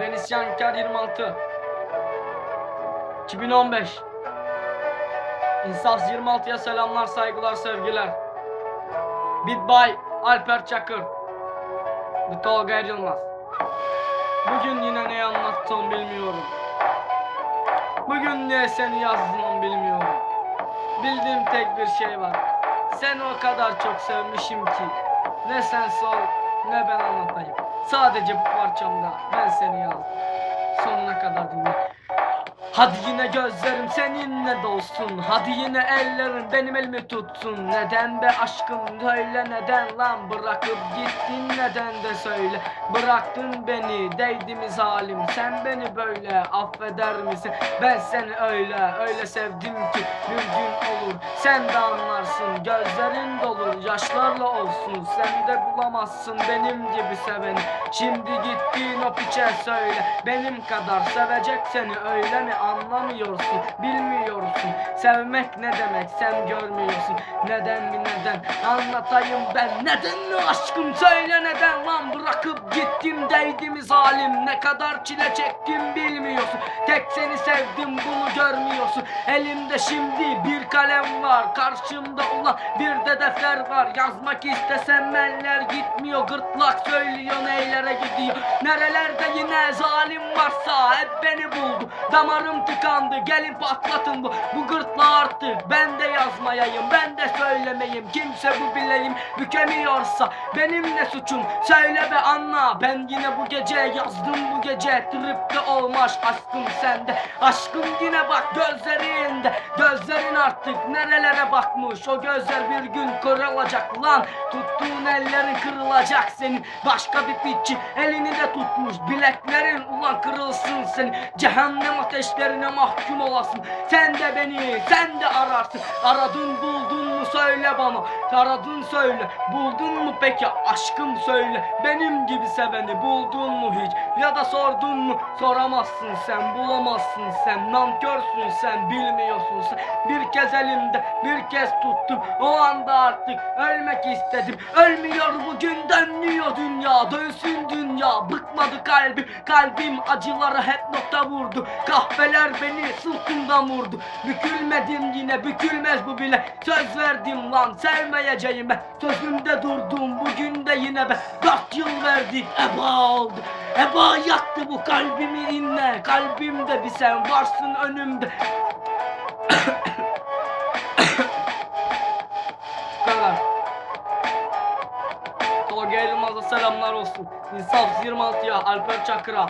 Ben İsyankar 26 2015 İnsaf 26'ya selamlar, saygılar, sevgiler. Beat by Alper Çakır. The Tolga Yılmaz. Bugün yine ne anlattım bilmiyorum. Bugün ne seni yazdım bilmiyorum. Bildiğim tek bir şey var. Sen o kadar çok sevmişim ki. Ne sen sor ne ben anlatayım. Sadece bu parçamda ben seni yazdım. Sonuna kadar dinle. Hadi yine gözlerim seninle dolsun. Hadi yine ellerin benim elimi tutsun. Neden be aşkım söyle neden lan? Bırakıp gittin neden de söyle. Bıraktın beni değdi mi zalim? Sen beni böyle affeder misin? Ben seni öyle öyle sevdim ki Bir gün olur. Sen de anlarsın Gözlerin dolur. Yaşlarla olsun Sen de bulamazsın benim gibi seveni. Şimdi gittiğin o piçe söyle. Benim kadar sevecek seni öyle mi anlamıyorsun Bilmiyorsun. Sevmek ne demek sen görmüyorsun. Neden mi neden? Anlatayım ben. Neden mi aşkım? Söyle neden lan? Bırakıp gittim değdi mi zalim? Ne kadar çile çektim bilmiyorsun. Tek seni sevdim bunu görmüyorsun. Elimde şimdi bir kalem var. Karşımda ulan bir de defter var. Yazmak istesem eller gitmiyor. Gırtlak söylüyor neylere gidiyor? Nerelerde yine zalim varsa Hep beni buldu. Damarım tıkandı gelin patlatın bu. Bu gırtlağı artık ben de yazmayayım Ben de söylemeyim kimse bu bileyim Bükemiyorsa benim ne suçum? Söyle be anla ben yine bu gece yazdım bu gece Tripte olmaz aşkım sende. Aşkım yine bak gözlerinde Gözlerin artık nerelere bakmış? O gözler bir gün kırılacak lan. Tuttuğun ellerin kırılacak senin. Başka bir piçi elini de tutmuş Bileklerin ulan kırılsın senin Cehennem ateşlerine mahkum olasın. Sen de beni sen de ararsın. Aradın buldun mu söyle bana. Aradın söyle. Buldun mu peki aşkım söyle. Benim gibi seveni buldun mu hiç? Ya da sordun mu? Soramazsın sen bulamazsın sen. Nankörsün sen bilmiyorsun sen. Bir kez elimde bir kez tuttum. O anda artık ölmek istedim. Ölmüyor bugün dönmüyor dünya. Dönsün dünya. Bıkmadı kalbim Kalbim acılara hep nokta vurdu. Kahveler beni sırtımdan vurdu. Bükülmedim yine bükülmez bu bile. Söz verdim lan sevmeyeceğim ben Sözümde durdum bugün de yine ben Dört yıl verdik eba oldu. Eba yaktı bu kalbimi inle. Kalbimde bir sen varsın önümde. Tolga Yılmaz'a selamlar olsun. İnsaf 26'ya Alper Çakır'a.